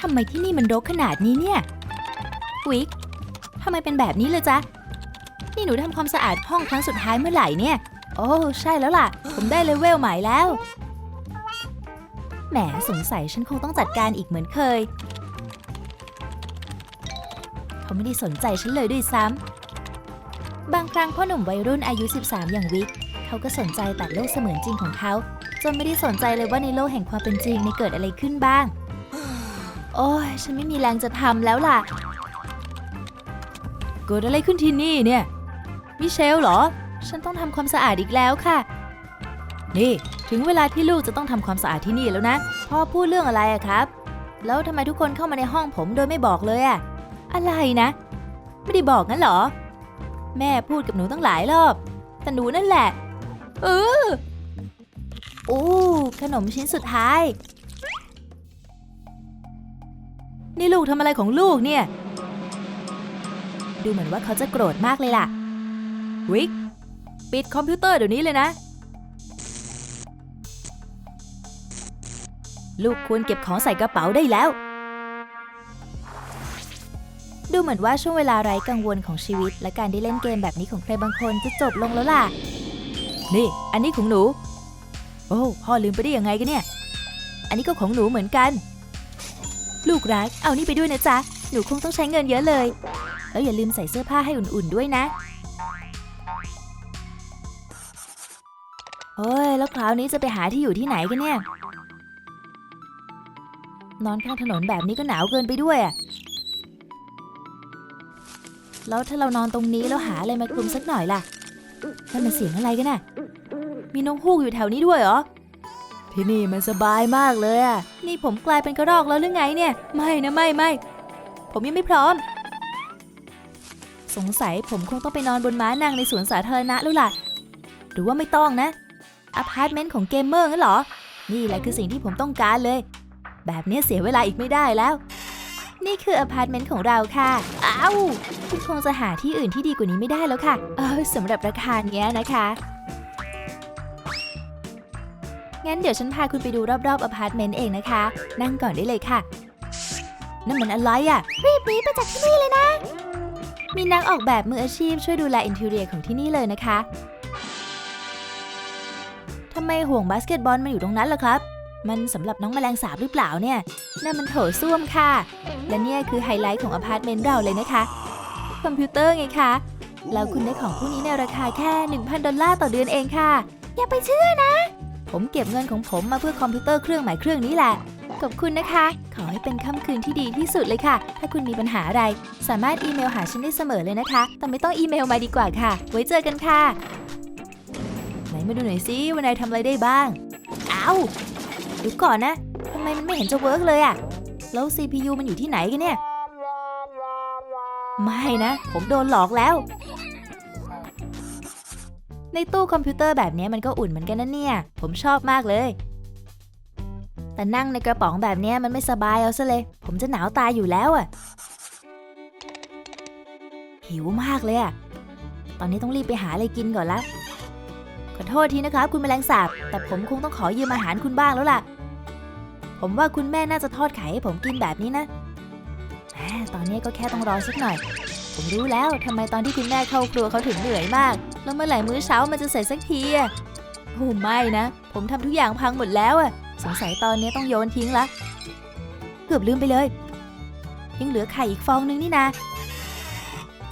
ทำไมที่นี่มันรกขนาดนี้เนี่ย วิกทำไมเป็นแบบนี้เลยจ๊ะ นี่หนูทำความสะอาดห้องครั้งสุดท้ายเมื่อไหร่เนี่ย โอ้ ใช่แล้วล่ะ ผมได้เลเวลใหม่แล้ว แหมสงสัยฉันคงต้องจัดการอีกเหมือนเคย เขาไม่ได้สนใจฉันเลยด้วยซ้ำ บางครั้งพ่อหนุ่มวัยรุ่นอายุ 13 อย่างวิกเขาก็สนใจแต่โลกเสมือนจริงของเขาจนไม่ได้สนใจเลยว่าในโลกแห่งความเป็นจริงในเกิดอะไรขึ้นบ้าง โอ้ยฉันไม่มีแรงจะทำแล้วล่ะ เกิดอะไรขึ้นที่นี่เนี่ย มิเชลเหรอ ฉันต้องทำความสะอาดอีกแล้วค่ะ นี่ ถึงเวลาที่ลูกจะต้องทำความสะอาดที่นี่แล้วนะ พ่อพูดเรื่องอะไรอะครับ แล้วทำไมทุกคนเข้ามาในห้องผมโดยไม่บอกเลยอะอะไรนะ ไม่ได้บอกงั้นเหรอ แม่พูดกับหนูตั้งหลายรอบ แต่หนูนั่นแหละ เออโอ้ขนมชิ้นสุดท้าย นี่ลูกทำอะไรของลูกเนี่ย ดูเหมือนว่าเขาจะโกรธมากเลยล่ะ วิก ปิดคอมพิวเตอร์เดี๋ยวนี้เลยนะ ลูกควรเก็บของใส่กระเป๋าได้แล้ว ดูเหมือนว่าช่วงเวลาไร้กังวลของชีวิต และการได้เล่นเกมแบบนี้ของใครบางคนจะจบลงแล้วล่ะ นี่ อันนี้ของหนู โอ้พ่อลืมไปได้ยังไงกันเนี่ย อันนี้ก็ของหนูเหมือนกัน ลูกรัก เอานี่ไปด้วยนะจ๊ะ หนูคงต้องใช้เงินเยอะเลย แล้วอย่าลืมใส่เสื้อผ้าให้อุ่นๆด้วยนะเฮ้ย แล้วคราวนี้จะไปหาที่อยู่ที่ไหนกันเนี่ย นอนข้างถนนแบบนี้ก็หนาวเกินไปด้วยอะแล้วถ้าเรานอนตรงนี้แล้วหาอะไรมาคลุมสักหน่อยล่ะนั่นมันเสียงอะไรกันน่ะ มีนกฮูกอยู่แถวนี้ด้วยเหรอ ที่นี่มันสบายมากเลยอะนี่ผมกลายเป็นกระรอกแล้วหรือไงเนี่ย ไม่นะไม่ไม่ ผมยังไม่พร้อม สงสัยผมคงต้องไปนอนบนม้านั่งในสวนสาธารณะแล้วล่ะ หรือว่าไม่ต้องนะ อพาร์ตเมนต์ของเกมเมอร์งั้นเหรอ นี่แหละคือสิ่งที่ผมต้องการเลย แบบนี้เสียเวลาอีกไม่ได้แล้ว นี่คืออพาร์ตเมนต์ของเราค่ะอ้าวคุณคงจะหาที่อื่นที่ดีกว่านี้ไม่ได้แล้วค่ะ เออสำหรับราคาเนี้ยนะคะ งั้นเดี๋ยวฉันพาคุณไปดูรอบๆอพาร์ตเมนต์เองนะคะ นั่งก่อนได้เลยค่ะ นั่นมันอะไรอะ่ะ รีบหนีไปจากที่นี่เลยนะ มีนักออกแบบมืออาชีพช่วยดูแลอินเทเรียของที่นี่เลยนะคะทำไมห่วงบาสเกตบอลมาอยู่ตรงนั้นล่ะครับ มันสำหรับน้องแมลงสาบหรือเปล่าเนี่ยนั่นมันโถส้วมค่ะ และเนี่ยคือไฮไลท์ของอพาร์ตเมนต์เราเลยนะคะ คอมพิวเตอร์ไงคะ แล้วคุณได้ของพวกนี้ในราคาแค่ 1,000 ดอลลาร์ต่อเดือนเองค่ะ อย่าไปเชื่อนะ ผมเก็บเงินของผมมาเพื่อคอมพิวเตอร์เครื่องหม่เครื่องนี้แหละ ขอบคุณนะคะ ขอให้เป็นค่ำคืนที่ดีที่สุดเลยค่ะ ถ้าคุณมีปัญหาอะไร สามารถอีเมลหาฉันได้เสมอเลยนะคะ แต่ไม่ต้องอีเมลมาดีกว่าค่ะ ไว้เจอกันค่ะ ไหนมาดูหน่อยซิว่านายทำอะไรได้บ้าง อ้าวเดี๋ยวก่อนนะทำไมมันไม่เห็นจะเวิร์กเลยอะแล้ว CPU มันอยู่ที่ไหนกันเนี่ย ไม่นะ ผมโดนหลอกแล้ว ในตู้คอมพิวเตอร์แบบนี้มันก็อุ่นเหมือนกันนะเนี่ย ผมชอบมากเลย แต่นั่งในกระป๋องแบบนี้มันไม่สบายเอาซะเลย ผมจะหนาวตายอยู่แล้วอะหิวมากเลยอะตอนนี้ต้องรีบไปหาอะไรกินก่อนละ ขอโทษทีนะครับ คุณแมลงสาบ แต่ผมคงต้องขอยืมอาหารคุณบ้างแล้วล่ะ ผมว่าคุณแม่น่าจะทอดไข่ให้ผมกินแบบนี้นะแหมตอนนี้ก็แค่ต้องรอสักหน่อย ผมรู้แล้วทำไมตอนที่คุณแม่เข้าครัวเขาถึงเหนื่อยมาก แล้วเมื่อไหร่มื้อเช้ามันจะเสร็จสักทีอะโอ้ไม่นะ ผมทำทุกอย่างพังหมดแล้วอะสงสัยตอนนี้ต้องโยนทิ้งละ เกือบลืมไปเลย ยังเหลือไข่อีกฟองนึงนี่นะ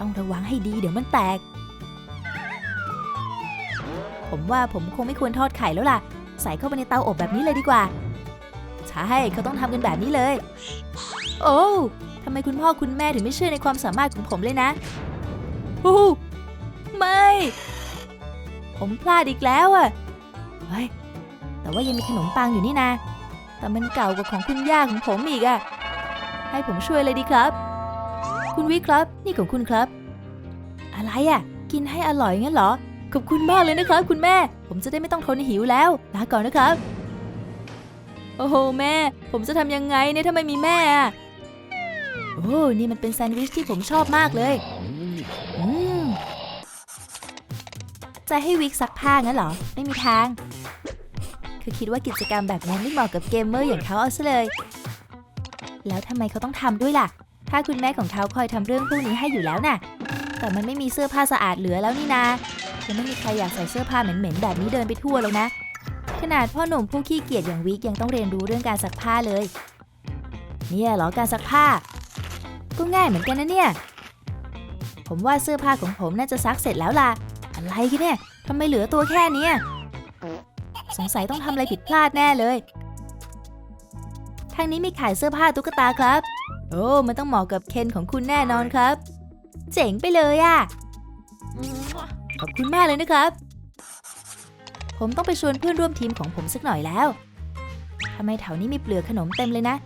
ต้องระวังให้ดีเดี๋ยวมันแตก ผมว่าผมคงไม่ควรทอดไข่แล้วล่ะ ใส่เข้าไปในเตาอบแบบนี้เลยดีกว่า ใช่เขาต้องทำกันแบบนี้เลย โอ้ำไมคุณพ่อคุณแม่ถึงไม่เชื่อในความสามารถของผมเลยนะโอ้ไม่ ผมพลาดอีกแล้วอะเฮ้ย แต่ว่ายังมีขนมปังอยู่นี่นะ แต่มันเก่ากว่าของคุณย่าของผมอีกอะให้ผมช่วยเลยดีครับ คุณวิครับ นี่ของคุณครับ อะไรอะกินให้อร่อยงั้นเหรอ ขอบคุณมากเลยนะครับ คุณแม่ ผมจะได้ไม่ต้องทนหิวแล้วลาก่อนนะครับ โอ้โหแม่ ผมจะทำยังไงเนี่ยถ้าไม่มีแม่อะ โอ้นี่มันเป็นแซนด์วิชที่ผมชอบมากเลย อืม จะให้วิกซักผ้างั้นเหรอ ไม่มีทาง คือคิดว่ากิจกรรมแบบนี้ไม่เหมาะกับเกมเมอร์อย่างเขาเอาซะเลย แล้วทำไมเขาต้องทำด้วยล่ะ ถ้าคุณแม่ของเขาคอยทำเรื่องพวกนี้ให้อยู่แล้วน่ะ แต่มันไม่มีเสื้อผ้าสะอาดเหลือแล้วนี่นายังไม่มีใครอยากใส่เสื้อผ้าเหม็นๆแบบนี้เดินไปทั่วเลยนะ ขนาดพ่อหนุ่มผู้ขี้เกียจอย่างวิกยังต้องเรียนรู้เรื่องการซักผ้าเลย เนี่ยเหรอการซักผ้า ก็ง่ายเหมือนกันนะเนี่ย ผมว่าเสื้อผ้าของผมน่าจะซักเสร็จแล้วล่ะ อะไรกันเนี่ยทำไมเหลือตัวแค่นี้สงสัยต้องทำอะไรผิดพลาดแน่เลยทางนี้มีขายเสื้อผ้าตุ๊กตาครับ โอ้ มันต้องเหมาะกับเคนของคุณแน่นอนครับ เจ๋งไปเลยอะ่ะ ขอบคุณมากเลยนะครับ ผมต้องไปชวนเพื่อนร่วมทีมของผมสักหน่อยแล้วทำไมแถวนี้มีเปลือกขนมเต็มเลยนะ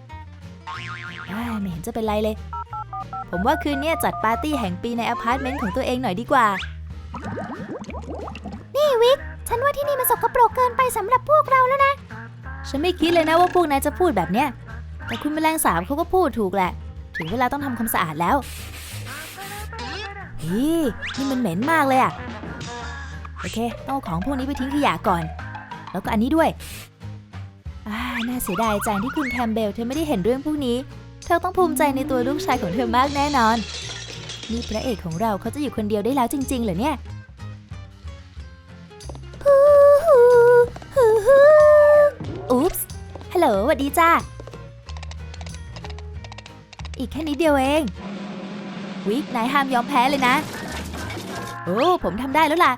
ไม่เห็นจะเป็นไรเลย ผมว่าคืนนี้จัดปาร์ตี้แห่งปีในอพาร์ตเมนต์ของตัวเองหน่อยดีกว่า นี่วิก ฉันว่าที่นี่มันสกปรกเกินไปสำหรับพวกเราแล้วนะ ฉันไม่คิดเลยนะว่าพวกนายจะพูดแบบเนี้ย แต่คุณแมลงสาบเขาก็พูดถูกแหละ ถึงเวลาต้องทำความสะอาดแล้วฮีนี่มันเหม็นมากเลยอะโอเค ต้องเอาของพวกนี้ไปทิ้งขยะก่อน แล้วก็อันนี้ด้วยอ่าน่าเสียดายจังที่คุณแคมเบลเธอไม่ได้เห็นเรื่องพวกนี้ เธอต้องภูมิใจในตัวลูกชายของเธอมากแน่นอน นี่พระเอกของเราเขาจะอยู่คนเดียวได้แล้วจริง ๆ เหรอเนี่ยอุ๊ปส์ฮัลโหลสวัสดีจ้า อีกแค่นิดเดียวเอง วิกนายห้ามยอมแพ้เลยนะ โอ้ ผมทำได้แล้วล่ะ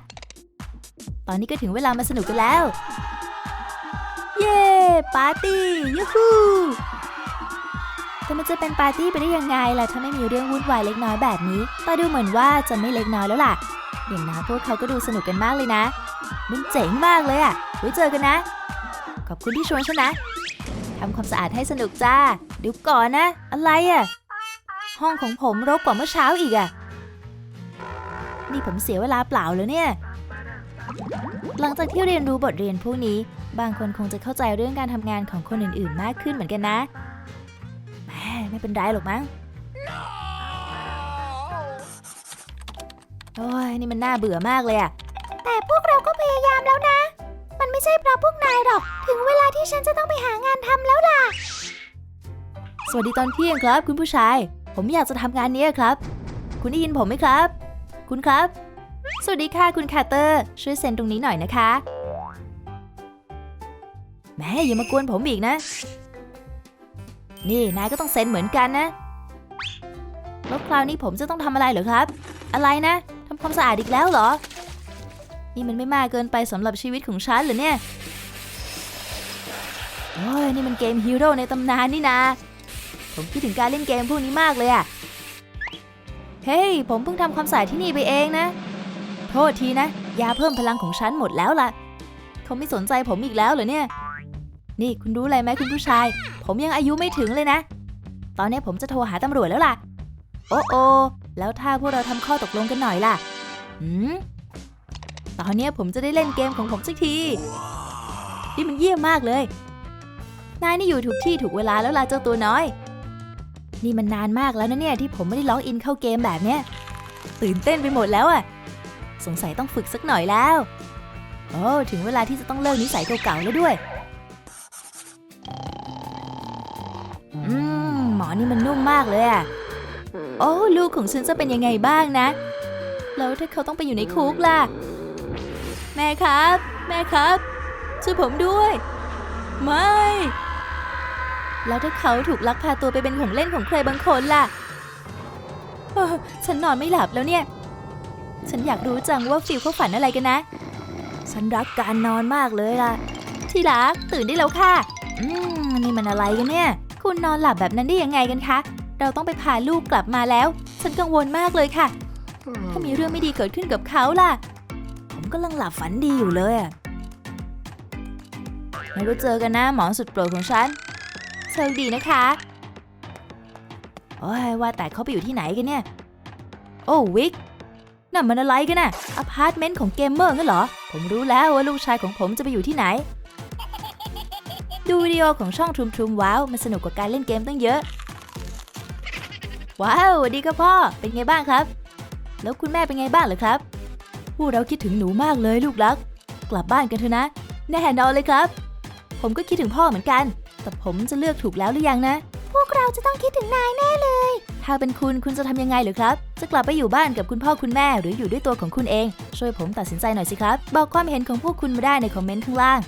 ตอนนี้ก็ถึงเวลามาสนุกกันแล้ว เย้ ปาร์ตี้ยูฮู แต่มันจะเป็นปาร์ตี้ไปได้ยังไงล่ะถ้าไม่มีเรื่องวุ่นวายเล็กน้อยแบบนี้แต่ดูเหมือนว่าจะไม่เล็กน้อยแล้วล่ะอย่างน้อยพวกเขาก็ดูสนุกกันมากเลยนะ มันเจ๋งมากเลยอะไว้เจอกันนะ ขอบคุณที่ชวนฉันนะทำความสะอาดให้สนุกจ้าเดี๋ยวก่อนนะ อะไรอะ่ะ ห้องของผมรกกว่าเมื่อเช้าอีกอะ่ะ นี่ผมเสียเวลาเปล่าเลยเนี่ย หลังจากที่เรียนรู้บทเรียนพวกนี้ บางคนคงจะเข้าใจเรื่องการทำงานของคนอื่นๆ มากขึ้นเหมือนกันนะ ไม่เป็นไรหรอกมั้งโอ้ยนี่มันน่าเบื่อมากเลยอะแต่พวกเราก็พยายามแล้วนะ มันไม่ใช่เพราะพวกนายหรอก ถึงเวลาที่ฉันจะต้องไปหางานทำแล้วล่ะ สวัสดีตอนเที่ยงครับ คุณผู้ชาย ผมอยากจะทำงานนี้ครับ คุณได้ยินผมไหมครับ คุณครับ สวัสดีค่ะคุณคาร์เตอร์ ช่วยเซ็นตรงนี้หน่อยนะคะแหม่อย่ามากวนผมอีกนะ นี่นายก็ต้องเซ็นเหมือนกันนะ แล้วคราวนี้ผมจะต้องทำอะไรเหรอครับ อะไรนะทำความสะอาดอีกแล้วเหรอ นี่มันไม่มากเกินไปสำหรับชีวิตของฉันเหรอเนี่ยโอ้ยนี่มันเกมฮีโร่ในตำนานนี่นา ผมคิดถึงการเล่นเกมพวกนี้มากเลยอะเฮ้ยผมเพิ่งทำความสะอาดที่นี่ไปเองนะ โทษทีนะ ยาเพิ่มพลังของฉันหมดแล้วล่ะ เขาไม่สนใจผมอีกแล้วเหรอเนี่ย นี่คุณรู้อะไรไหมคุณผู้ชาย ผมยังอายุไม่ถึงเลยนะ ตอนนี้ผมจะโทรหาตำรวจแล้วล่ะ โอ้โอแล้วถ้าพวกเราทำข้อตกลงกันหน่อยล่ะหืมตอนนี้ผมจะได้เล่นเกมของผมสักที นี่มันเยี่ยมมากเลย นายนี่อยู่ถูกที่ถูกเวลาแล้วล่ะเจ้าตัวน้อย นี่มันนานมากแล้วนะเนี่ยที่ผมไม่ได้ล็อกอินเข้าเกมแบบเนี้ย ตื่นเต้นไปหมดแล้วอะสงสัยต้องฝึกสักหน่อยแล้ว โอ้ถึงเวลาที่จะต้องเลิกนิสัยเก่าๆแล้วด้วย นี่มันนุ่มมากเลยอะโอ้ลูกของฉันจะเป็นยังไงบ้างนะ แล้วถ้าเขาต้องไปอยู่ในคุกล่ะ แม่ครับ แม่ครับช่วยผมด้วย ไม่ แล้วถ้าเขาถูกลักพาตัวไปเป็นของเล่นของใครบางคนล่ะเอ้อฉันนอนไม่หลับแล้วเนี่ย ฉันอยากรู้จังว่าฟิลเขาฝันอะไรกันนะ ฉันรักการนอนมากเลยล่ะ ที่รักตื่นได้แล้วค่ะ อืมนี่มันอะไรกันเนี่ย คุณนอนหลับแบบนั้นได้ยังไงกันคะ เราต้องไปพาลูกกลับมาแล้ว ฉันกังวลมากเลยค่ะ ถ้ามีเรื่องไม่ดีเกิดขึ้นกับเขาล่ะ ผมกำลังหลับฝันดีอยู่เลยอะไม่รู้เจอกันนะหมอสุดโปรดของฉันโชคดีนะคะ โอ้ยว่าแต่เขาไปอยู่ที่ไหนกันเนี่ย โอ้วิกนั่นมันอะไรกันน่ะอพาร์ตเมนต์ของเกมเมอร์งั้นเหรอ ผมรู้แล้วว่าลูกชายของผมจะไปอยู่ที่ไหน ดูวิดีโอของช่องทุมทุมว้าว มันสนุกกว่าการเล่นเกมตั้งเยอะ ว้าวสวัสดีครับพ่อ เป็นไงบ้างครับ แล้วคุณแม่เป็นไงบ้างเหรอครับพวกเราคิดถึงหนูมากเลยลูกรัก กลับบ้านกันเถอะนะ แน่นอนเลยครับ ผมก็คิดถึงพ่อเหมือนกัน แต่ผมจะเลือกถูกแล้วหรือยังนะ พวกเราจะต้องคิดถึงนายแน่เลย ถ้าเป็นคุณคุณจะทำยังไงหรือครับ จะกลับไปอยู่บ้านกับคุณพ่อคุณแม่ หรืออยู่ด้วยตัวของคุณเอง ช่วยผมตัดสินใจหน่อยสิครับ บอกความเห็นของพวกคุณมาได้ในคอมเมนต์ข้างล่าง